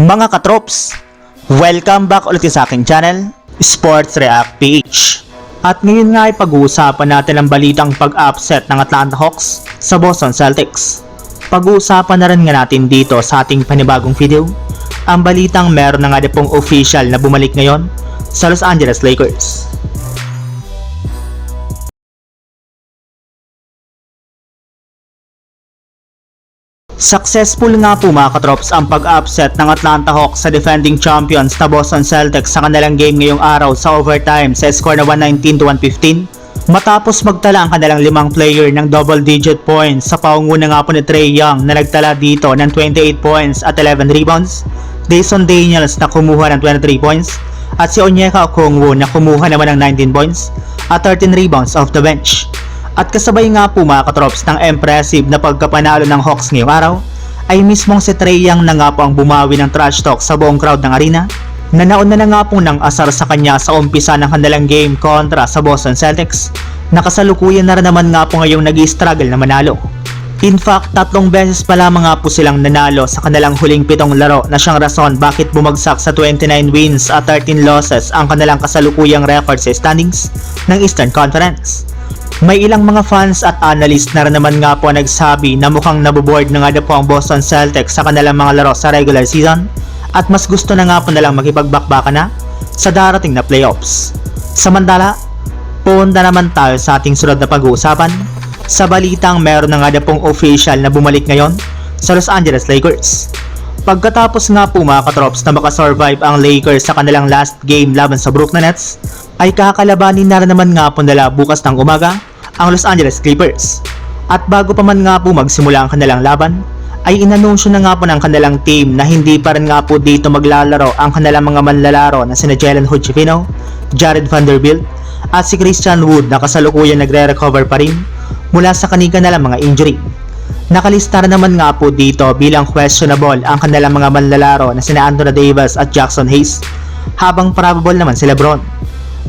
Mga katrops, welcome back ulit sa aking channel, Sports React PH. At ngayon nga ay pag-uusapan natin ang balitang pag-upset ng Atlanta Hawks sa Boston Celtics. Pag-uusapan na rin nga natin dito sa ating panibagong video, ang balitang meron na nga pong official na bumalik ngayon sa Los Angeles Lakers. Successful nga po mga katrops ang pag-upset ng Atlanta Hawks sa defending champions na Boston Celtics sa kanilang game ngayong araw sa overtime sa score na 119 to 115 matapos magtala ang kanilang limang player ng double-digit points sa paunguna nga po ni Trey Young na nagtala dito ng 28 points at 11 rebounds, Jason Daniels na kumuha ng 23 points, at si Onyeka Okongwu na kumuha naman ng 19 points at 13 rebounds off the bench. At kasabay nga po mga katrops ng impressive na pagkapanalo ng Hawks ngayong araw, ay mismong si Trey Young na nga po ang bumawi ng trash talk sa buong crowd ng arena na nauna na nga po ng asar sa kanya sa umpisa ng kanilang game kontra sa Boston Celtics. Nakasalukuyan na rin naman nga po ngayong nag struggle na manalo. In fact, tatlong beses pa lamang nga po silang nanalo sa kanilang huling pitong laro na siyang rason bakit bumagsak sa 29 wins at 13 losses ang kanilang kasalukuyang record sa standings ng Eastern Conference. May ilang mga fans at analyst na rin naman nga po nagsabi na mukhang naboboard na nga daw po ang Boston Celtics sa kanilang mga laro sa regular season at mas gusto na nga po nalang makipagbakbaka na sa darating na playoffs. Samantala, punta naman tayo sa ating sunod na pag-uusapan sa balitang meron na nga daw pong official na bumalik ngayon sa Los Angeles Lakers. Pagkatapos nga po mga katrops na makasurvive ang Lakers sa kanilang last game laban sa Brooklyn Nets, ay kakalabanin na rin naman nga po nila bukas ng umaga ang Los Angeles Clippers. At bago pa man nga po magsimula ang kanilang laban, ay inanunsyo na nga po ng kanilang team na hindi pa rin nga po dito maglalaro ang kanilang mga manlalaro na sina Jalen Hood-Schifino, Jared Vanderbilt, at si Christian Wood na kasalukuyan nagre-recover pa rin mula sa kaniga nalang mga injury. Nakalista rin naman nga po dito bilang questionable ang kanilang mga manlalaro na sina Anthony Davis at Jackson Hayes habang probable naman si Lebron.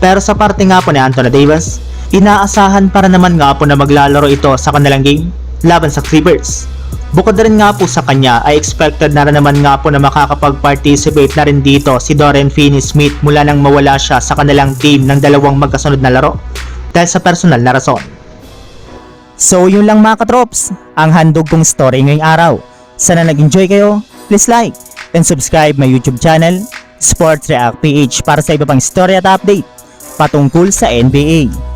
Pero sa parte nga po ni Anthony Davis, inaasahan para naman nga po na maglalaro ito sa kanilang game laban sa Clippers. Bukod na rin nga po sa kanya ay expected na rin naman nga po na makakapag-participate na rin dito si Dorian Finney-Smith mula nang mawala siya sa kanilang team ng dalawang magkasunod na laro dahil sa personal na rason. So yun lang mga katrops, ang handog kong story ngayong araw. Sana nag-enjoy kayo, please like and subscribe my YouTube channel, Sports React PH para sa iba pang story at update patungkol sa NBA.